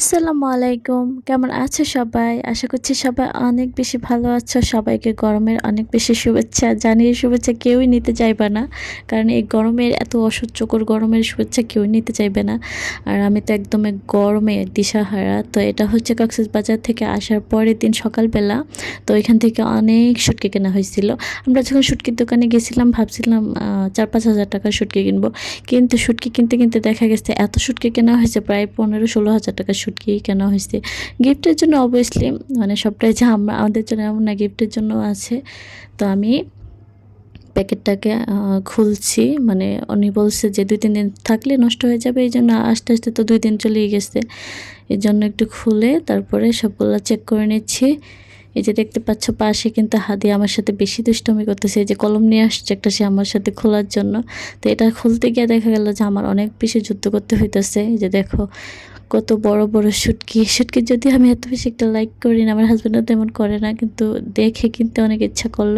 আসসালামু আলাইকুম। কেমন আছো সবাই? আশা করছি সবাই অনেক বেশি ভালো আছো। সবাইকে গরমের অনেক বেশি শুভেচ্ছা জানিয়ে শুভেচ্ছা কেউই নিতে চাইবে না। কারণ এই গরমের এত অসহ্যকর গরমের শুভেচ্ছা কেউই নিতে চাইবে না। আর আমি তো একদম গরমে দিশাহারা। তো এটা হচ্ছে বাজার থেকে আসার পরের দিন সকালবেলা। তো এখান থেকে অনেক শুটকি কেনা হয়েছিল। আমরা যখন শুটকির দোকানে গেছিলাম, ভাবছিলাম চার পাঁচ হাজার টাকার শুটকি কিনবো। কিন্তু শুটকি কিনতে কিনতে দেখা গেছে, এত শুটকি কেনা হয়েছে, প্রায় পনেরো ষোলো হাজার টাকার শুটকি কেনা হয়েছে? গিফটের জন্য অবভিয়াসলি মানে সবটাই যে আমরা, আমাদের জন্য এমন না গিফটের জন্য আছে। তো আমি প্যাকেটটাকে খুলছি। মানে উনি বলছে যে দুই, তিন দিন থাকলে নষ্ট হয়ে যাবে, এই জন্য আস্তে আস্তে তো দুই দিন চলেই গেছে। এই জন্য একটু খুলে তারপরে সবগুলো চেক করে নিচ্ছি। এই যে দেখতে পাচ্ছ, পাশে কিন্তু হাদি আমার সাথে বেশি দুষ্টমি করতেছে। এই যে কলম নিয়ে আসছে একটা সে আমার সাথে খোলার জন্য। তো এটা খুলতে গিয়ে দেখা গেল যে আমার অনেক বেশি যুদ্ধ করতে হইতেছে। এই যে দেখো কত বড় বড় শুটকি শুটকি যদি আমি এত বেশি একটা লাইক করি না, আমার হাজব্যান্ডও তেমন করে না, কিন্তু দেখে কিনতে অনেক ইচ্ছা করল।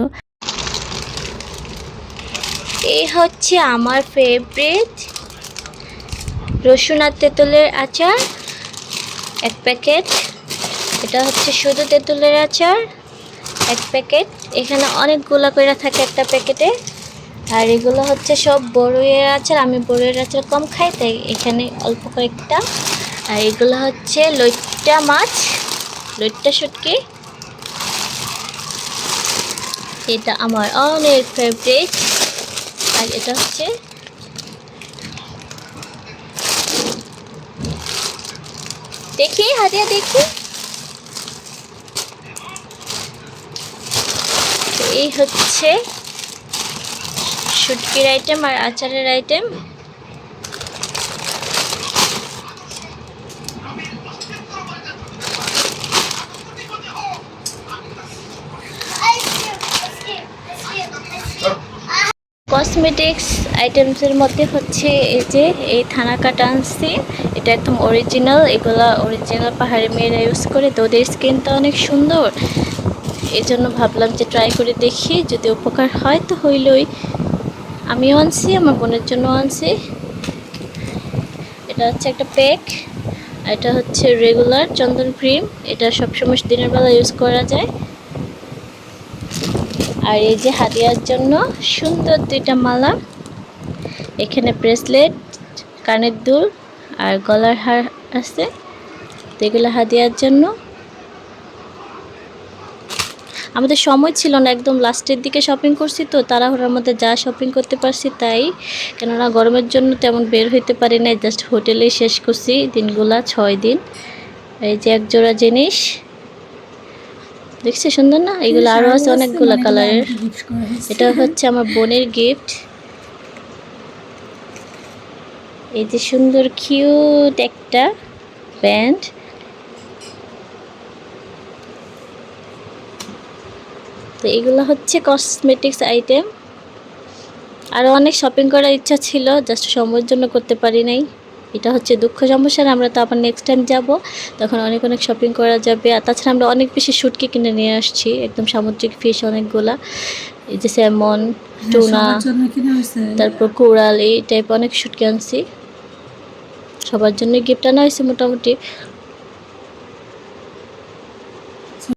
এই হচ্ছে আমার ফেভারিট রসুন আর তেঁতুলের আচার। এক প্যাকেট এটা হচ্ছে শুধু তেঁতুলের আচার। এক প্যাকেট এখানে অনেকগুলো করে থাকে একটা প্যাকেটে আর এগুলো হচ্ছে সব বড়ইয়ের আচার। আমি বড়ইয়ের আচার কম খাই, তাই এখানে অল্প কয়েকটা। আর এগুলো হচ্ছে লইট্টা মাছ, লইট্টা শুটকি। এটা আমার অনেক ফেভারিট আর এটা হচ্ছে দেখি হাতিয়া দেখি। এই হচ্ছে শুটকির আইটেম আর আচারের আইটেম কসমেটিক্স আইটেমসের মধ্যে হচ্ছে এই যে, এই থানা কাটা আনছি। এটা একদম অরিজিনাল এগুলা অরিজিনাল পাহাড়ি মেয়েরা ইউজ করে, তো ওদের স্কিনটা অনেক সুন্দর। এই জন্য ভাবলাম যে ট্রাই করে দেখি, যদি উপকার হয় তো হইলই। আমিও আনছি, আমার বোনের জন্য আনছি। এটা হচ্ছে একটা প্যাক এটা হচ্ছে রেগুলার চন্দন ক্রিম এটা সবসময় দিনের বেলা ইউজ করা যায়। আর এই যে হাদিয়ার জন্য সুন্দর দুইটা মালা। এখানে ব্রেসলেট, কানের দুল আর গলার হার আছে। তো এগুলো হাদিয়ার জন্য। আমাদের সময় ছিল না, একদম লাস্টের দিকে শপিং করছি তো, তাড়াহুড়োর মধ্যে যা শপিং করতে পারছি তাই। কেননা গরমের জন্য তেমন বের হইতে পারি না জাস্ট হোটেলেই শেষ করছি দিনগুলা ছয় দিন। এই যে এক জোড়া জিনিস। দেখছি সুন্দর না? এগুলো আরও আছে অনেকগুলো কালারের এটা হচ্ছে আমার বোনের গিফট এই যে সুন্দর কিউট একটা প্যান্ট তো এগুলো হচ্ছে কসমেটিক্স আইটেম আরও অনেক শপিং করার ইচ্ছা ছিল জাস্ট সময়ের জন্য করতে পারি নাই। এটা হচ্ছে দুঃখ সমস্যার আমরা তো আবার নেক্সট টাইম যাব। তখন অনেক অনেক শপিং করা যাবে। আর তাছাড়া আমরা অনেক বেশি শুটকি কিনে নিয়ে আসছি। একদম সামুদ্রিক ফিশ অনেকগুলা। এই যে স্যামন টুনা তারপর কোরাল এই টাইপ অনেক শুটকি আনছি। সবার জন্য গিফট আনা হয়েছে মোটামুটি।